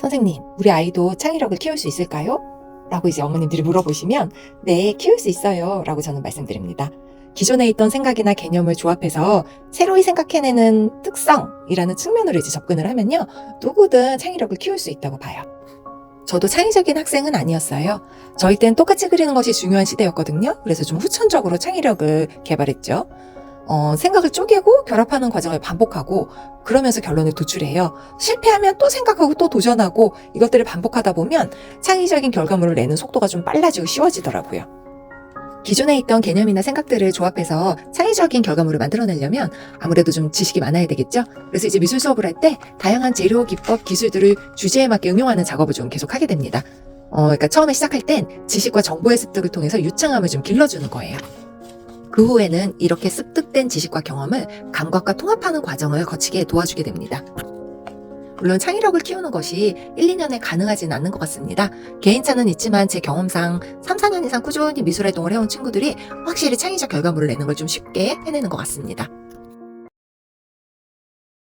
선생님, 우리 아이도 창의력을 키울 수 있을까요? 라고 이제 어머님들이 물어보시면, 네, 키울 수 있어요. 라고 저는 말씀드립니다. 기존에 있던 생각이나 개념을 조합해서 새로이 생각해내는 특성이라는 측면으로 이제 접근을 하면요. 누구든 창의력을 키울 수 있다고 봐요. 저도 창의적인 학생은 아니었어요. 저희 땐 똑같이 그리는 것이 중요한 시대였거든요. 그래서 좀 후천적으로 창의력을 개발했죠. 어, 생각을 쪼개고 결합하는 과정을 반복하고 그러면서 결론을 도출해요. 실패하면 또 생각하고 또 도전하고 이것들을 반복하다 보면 창의적인 결과물을 내는 속도가 좀 빨라지고 쉬워지더라고요. 기존에 있던 개념이나 생각들을 조합해서 창의적인 결과물을 만들어내려면 아무래도 좀 지식이 많아야 되겠죠? 그래서 이제 미술 수업을 할 때 다양한 재료, 기법, 기술들을 주제에 맞게 응용하는 작업을 좀 계속 하게 됩니다. 어, 그러니까 처음에 시작할 땐 지식과 정보의 습득을 통해서 유창함을 좀 길러주는 거예요. 그 후에는 이렇게 습득된 지식과 경험을 감각과 통합하는 과정을 거치게 도와주게 됩니다. 물론 창의력을 키우는 것이 1, 2년에 가능하진 않는 것 같습니다. 개인차는 있지만 제 경험상 3, 4년 이상 꾸준히 미술 활동을 해온 친구들이 확실히 창의적 결과물을 내는 걸 좀 쉽게 해내는 것 같습니다.